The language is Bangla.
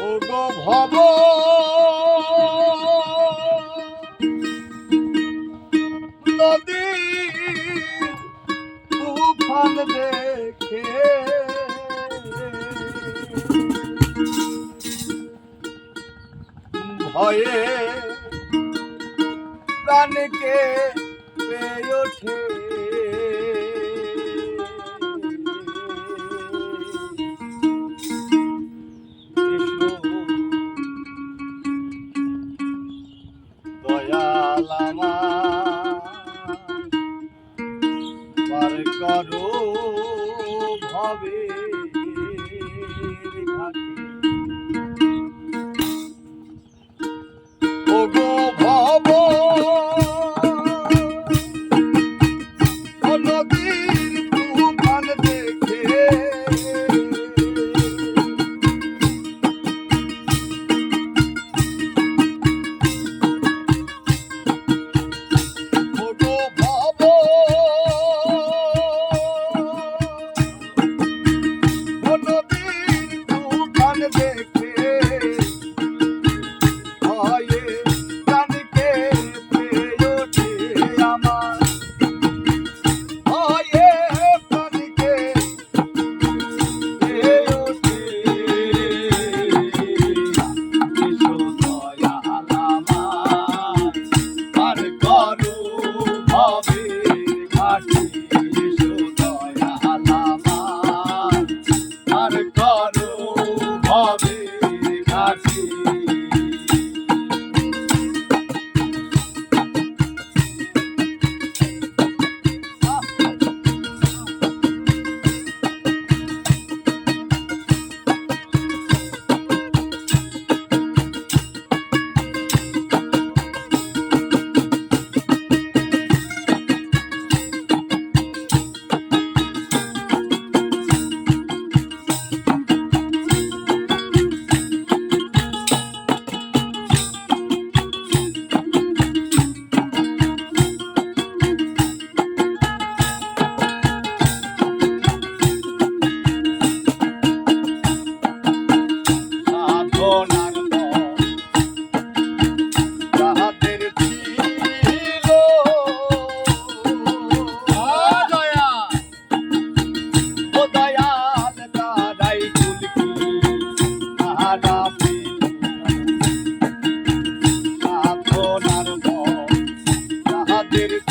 ওগো ভব নদী তুফান দেখে ভয়ে প্রাণকে la la la. Get it.